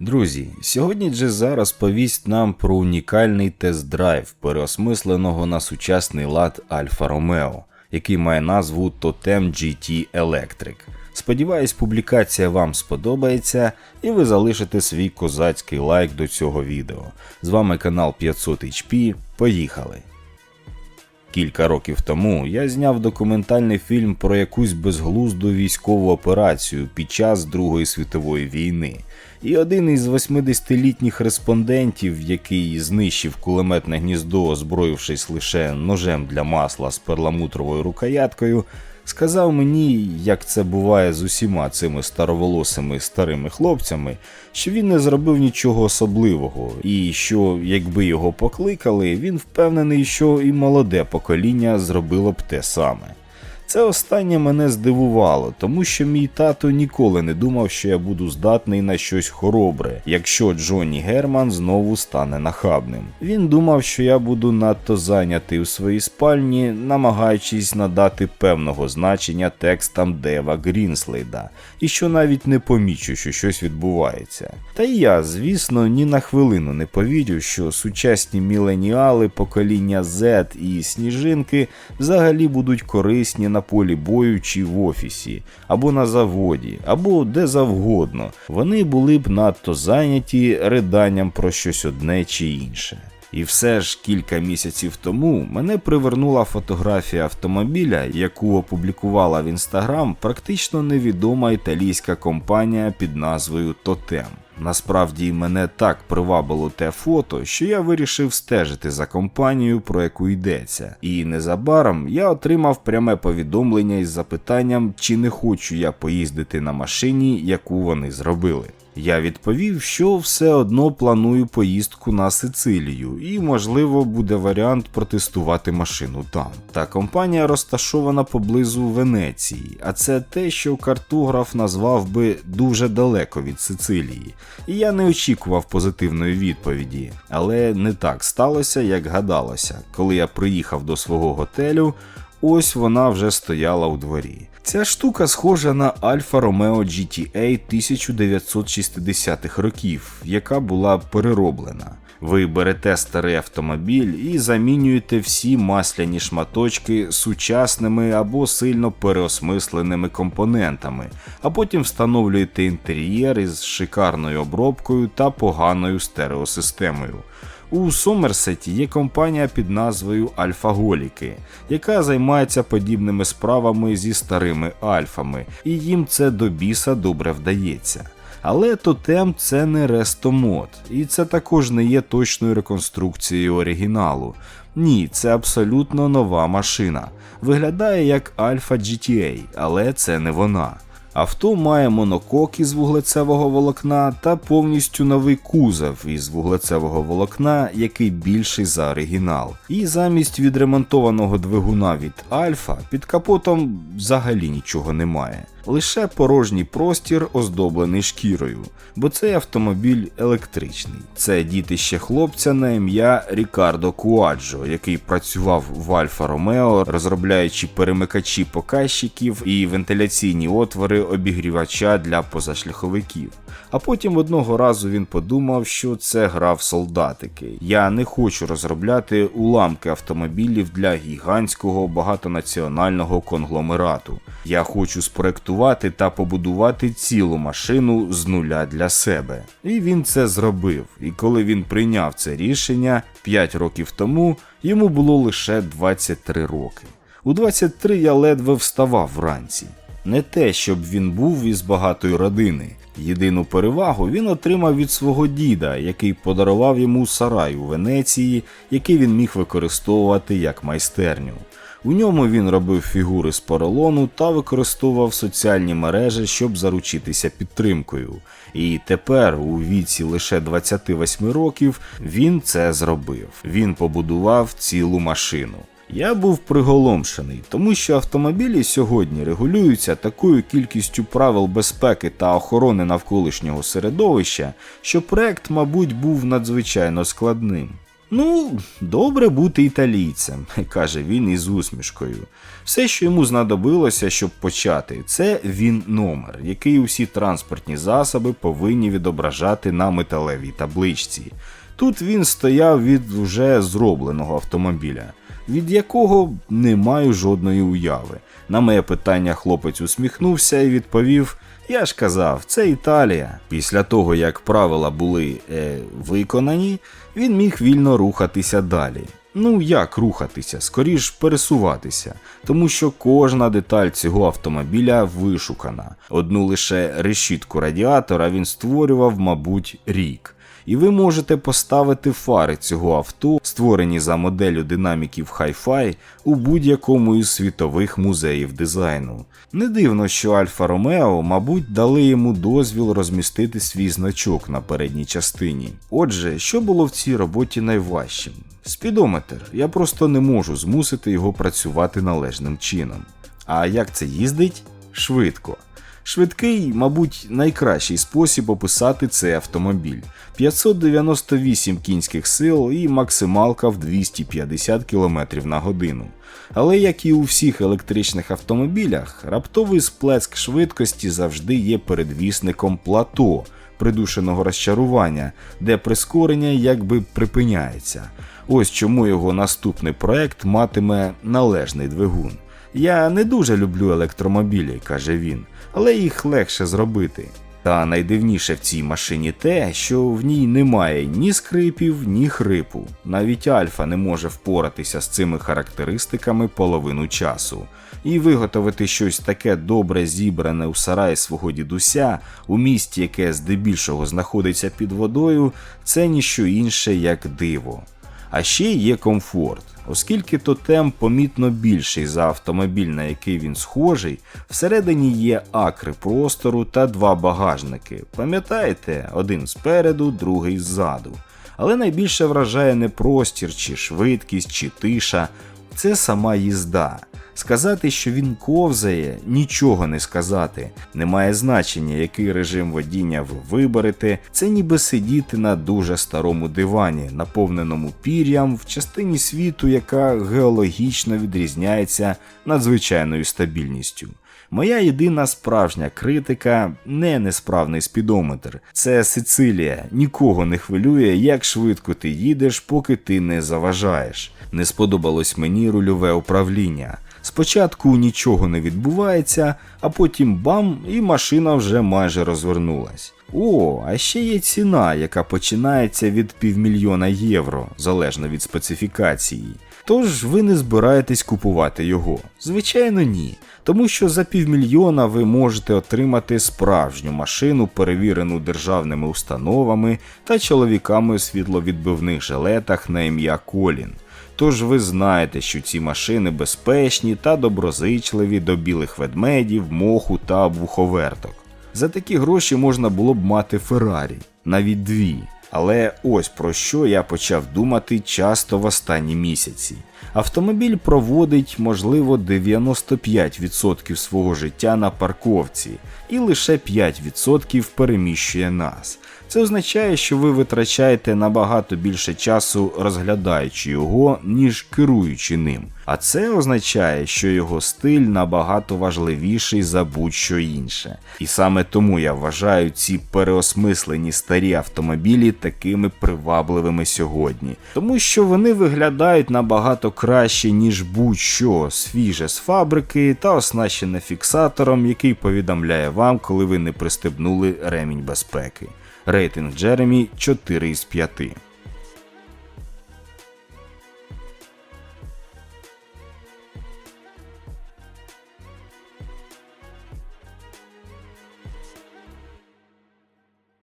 Друзі, сьогодні Джеза розповість нам про унікальний тест-драйв, переосмисленого на сучасний лад Альфа Ромео, який має назву Totem GT Electric. Сподіваюсь, публікація вам сподобається і ви залишите свій козацький лайк до цього відео. З вами канал 500 HP. Поїхали! Кілька років тому я зняв документальний фільм про якусь безглузду військову операцію під час Другої світової війни. І один із 80-літніх респондентів, який знищив кулеметне гніздо, озброївшись лише ножем для масла з перламутровою рукояткою, сказав мені, як це буває з усіма цими староволосими старими хлопцями, що він не зробив нічого особливого, і що, якби його покликали, він впевнений, що і молоде покоління зробило б те саме. Це останнє мене здивувало, тому що мій тато ніколи не думав, що я буду здатний на щось хоробре, якщо Джонні Герман знову стане нахабним. Він думав, що я буду надто зайнятий у своїй спальні, намагаючись надати певного значення текстам Дева Грінслейда, і що навіть не помічу, що щось відбувається. Та й я, звісно, ні на хвилину не повірю, що сучасні міленіали покоління Z і сніжинки взагалі будуть корисні на полі бою чи в офісі, або на заводі, або де завгодно. Вони були б надто зайняті риданням про щось одне чи інше. І все ж кілька місяців тому мене привернула фотографія автомобіля, яку опублікувала в інстаграм практично невідома італійська компанія під назвою Тотем. Насправді мене так привабило те фото, що я вирішив стежити за компанією, про яку йдеться. І незабаром я отримав пряме повідомлення із запитанням, чи не хочу я поїздити на машині, яку вони зробили. Я відповів, що все одно планую поїздку на Сицилію, і, можливо, буде варіант протестувати машину там. Та компанія розташована поблизу Венеції, а це те, що картограф назвав би дуже далеко від Сицилії. І я не очікував позитивної відповіді, але не так сталося, як гадалося. Коли я приїхав до свого готелю, ось вона вже стояла у дворі. Ця штука схожа на Alfa Romeo GTA 1960-х років, яка була перероблена. Ви берете старий автомобіль і замінюєте всі масляні шматочки сучасними або сильно переосмисленими компонентами, а потім встановлюєте інтер'єр із шикарною обробкою та поганою стереосистемою. У Сомерсеті є компанія під назвою Альфаголіки, яка займається подібними справами зі старими альфами, і їм це до біса добре вдається. Але тотем це не рестомод, і це також не є точною реконструкцією оригіналу. Ні, це абсолютно нова машина. Виглядає як Alpha GTA, але це не вона. Авто має монокок із вуглецевого волокна та повністю новий кузов із вуглецевого волокна, який більший за оригінал. І замість відремонтованого двигуна від Альфа під капотом взагалі нічого немає. Лише порожній простір оздоблений шкірою, бо цей автомобіль електричний. Це дітище хлопця на ім'я Рікардо Куаджо, який працював в Альфа Ромео, розробляючи перемикачі показчиків і вентиляційні отвори обігрівача для позашляховиків. А потім одного разу він подумав, що це гра в солдатики. Я не хочу розробляти уламки автомобілів для гігантського багатонаціонального конгломерату. Я хочу спроектувати та побудувати цілу машину з нуля для себе. І він це зробив. І коли він прийняв це рішення 5 років тому, йому було лише 23 роки. У 23 я ледве вставав вранці. Не те, щоб він був із багатої родини. Єдину перевагу він отримав від свого діда, який подарував йому сарай у Венеції, який він міг використовувати як майстерню. У ньому він робив фігури з поролону та використовував соціальні мережі, щоб заручитися підтримкою. І тепер, у віці лише 28 років, він це зробив. Він побудував цілу машину. Я був приголомшений, тому що автомобілі сьогодні регулюються такою кількістю правил безпеки та охорони навколишнього середовища, що проект, мабуть, був надзвичайно складним. Ну, добре бути італійцем, каже він із усмішкою. Все, що йому знадобилося, щоб почати, це він номер, який усі транспортні засоби повинні відображати на металевій табличці. Тут він стояв від вже зробленого автомобіля, від якого не маю жодної уяви. На моє питання хлопець усміхнувся і відповів: Я ж казав, це Італія. Після того, як правила були е, виконані, він міг вільно рухатися далі. Ну як рухатися, скоріш пересуватися, тому що кожна деталь цього автомобіля вишукана. Одну лише решітку радіатора він створював, мабуть, рік. І ви можете поставити фари цього авто, створені за моделлю динаміків Hi-Fi, у будь-якому із світових музеїв дизайну. Не дивно, що Альфа Ромео, мабуть, дали йому дозвіл розмістити свій значок на передній частині. Отже, що було в цій роботі найважчим? Спідометр. Я просто не можу змусити його працювати належним чином. А як це їздить? Швидко. Швидкий, мабуть, найкращий спосіб описати цей автомобіль. 598 кінських сил і максималка в 250 км на годину. Але як і у всіх електричних автомобілях, раптовий сплеск швидкості завжди є передвісником плато, придушеного розчарування, де прискорення якби припиняється. Ось чому його наступний проект матиме належний двигун. Я не дуже люблю електромобілі, каже він, але їх легше зробити. Та найдивніше в цій машині те, що в ній немає ні скрипів, ні хрипу. Навіть Альфа не може впоратися з цими характеристиками половину часу. І виготовити щось таке добре зібране у сараї свого дідуся у місті, яке здебільшого знаходиться під водою, це ніщо інше як диво. А ще є комфорт. Оскільки тотем помітно більший за автомобіль, на який він схожий, всередині є акри простору та два багажники. Пам'ятаєте, один спереду, другий ззаду. Але найбільше вражає не простір, чи швидкість, чи тиша, це сама їзда. Сказати, що він ковзає, нічого не сказати. Немає значення, який режим водіння ви виберете. Це ніби сидіти на дуже старому дивані, наповненому пір'ям в частині світу, яка геологічно відрізняється надзвичайною стабільністю. Моя єдина справжня критика не несправний спідометр. Це Сицилія. Нікого не хвилює, як швидко ти їдеш, поки ти не заважаєш. Не сподобалось мені рульове управління. Спочатку нічого не відбувається, а потім бам, і машина вже майже розвернулась. О, а ще є ціна, яка починається від півмільйона євро, залежно від специфікації. Тож ви не збираєтесь купувати його? Звичайно, ні. Тому що за півмільйона ви можете отримати справжню машину, перевірену державними установами та чоловіками у світловідбивних жилетах на ім'я Колін. Тож ви знаєте, що ці машини безпечні та доброзичливі до білих ведмедів, моху та обвуховерток. За такі гроші можна було б мати Феррарі, навіть дві. Але ось про що я почав думати часто в останні місяці. Автомобіль проводить, можливо, 95% свого життя на парковці, і лише 5% переміщує нас. Це означає, що ви витрачаєте набагато більше часу розглядаючи його, ніж керуючи ним. А це означає, що його стиль набагато важливіший за будь-що інше. І саме тому я вважаю ці переосмислені старі автомобілі такими привабливими сьогодні, тому що вони виглядають набагато краще, ніж будь-що свіже з фабрики та оснащене фіксатором, який повідомляє вам, коли ви не пристебнули ремінь безпеки. Рейтинг Джеремі 4 із 5.